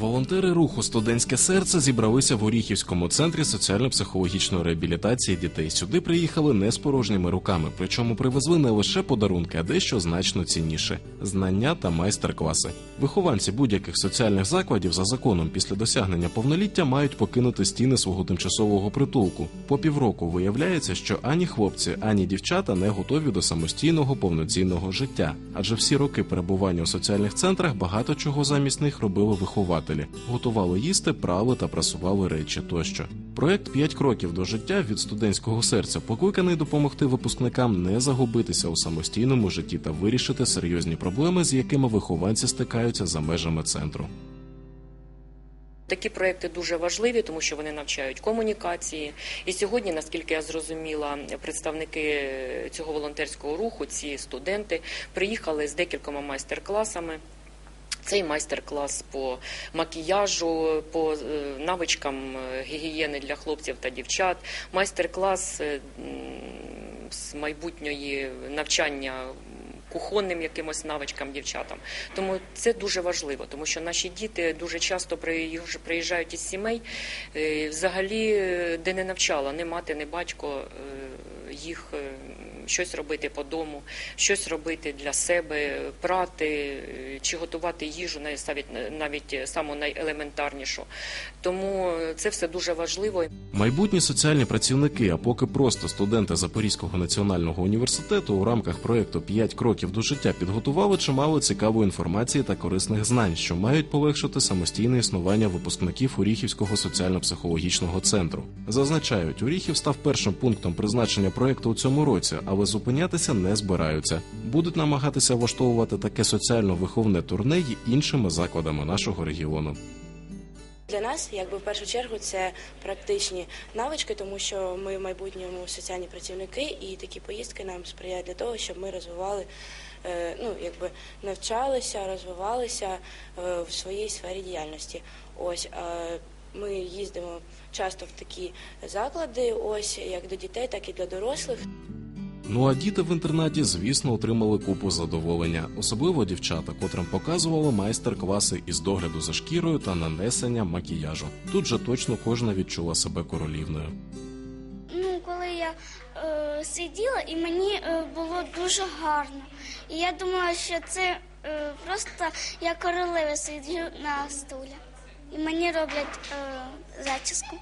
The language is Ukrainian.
Vou Волонтери руху Студентське серце зібралися в Оріхівському центрі соціально-психологічної реабілітації дітей. Сюди приїхали не з порожніми руками, причому привезли не лише подарунки, а дещо значно цінніше знання та майстер-класи. Вихованці будь-яких соціальних закладів за законом після досягнення повноліття мають покинути стіни свого тимчасового притулку. По півроку виявляється, що ані хлопці, ані дівчата не готові до самостійного повноцінного життя, адже всі роки перебування у соціальних центрах багато чого замість них робили вихователі, готували їсти, прали та прасували речі тощо. Проект «5 кроків до життя від студентського серця покликаний допомогти випускникам не загубитися у самостійному житті та вирішити серйозні проблеми, з якими вихованці стикаються за межами центру. Такі проекти дуже важливі, тому що вони навчають комунікації. І сьогодні, наскільки я зрозуміла, представники цього волонтерського руху, ці студенти, приїхали з декількома майстер-класами. Цей майстер-клас по макіяжу, по е, навичкам е, гігієни для хлопців та дівчат, майстер-клас е, з майбутньої навчання кухонним якимось навичкам дівчатам. Тому це дуже важливо, тому що наші діти дуже часто приїжджають із сімей, взагалі, де не навчала ні мати, ні батько їх щось робити по дому, щось робити для себе, прати е, чи готувати їжу, навіть навіть саму найелементарнішу. Тому е, це все дуже важливо. Майбутні соціальні працівники, а поки просто студенти Запорізького національного університету у рамках проєкту «5 кроків до життя підготували чимало цікавої інформації та корисних знань, що мають полегшити самостійне існування випускників Оріхівського соціально-психологічного центру. Зазначають, Оріхів став першим пунктом призначення проєкту у цьому році, але зупинятися не збираються. Будуть намагатися влаштовувати таке соціально-виховне турне й іншими закладами нашого регіону. Для нас, якби в першу чергу, це практичні навички, тому що ми в майбутньому соціальні працівники, і такі поїздки нам сприяють для того, щоб ми розвивали, е, ну якби навчалися, розвивалися е, в своїй сфері діяльності. Ось е, ми їздимо часто в такі заклади, ось як до дітей, так і для дорослих. Ну а діти в інтернаті, звісно, отримали купу задоволення, особливо дівчата, котрим показували майстер-класи із догляду за шкірою та нанесення макіяжу. Тут же точно кожна відчула себе королівною. Ну, коли я е, сиділа, і мені е, було дуже гарно. І я думала, що це е, просто я королева сиджу на стулі. І мені роблять е, зачіску.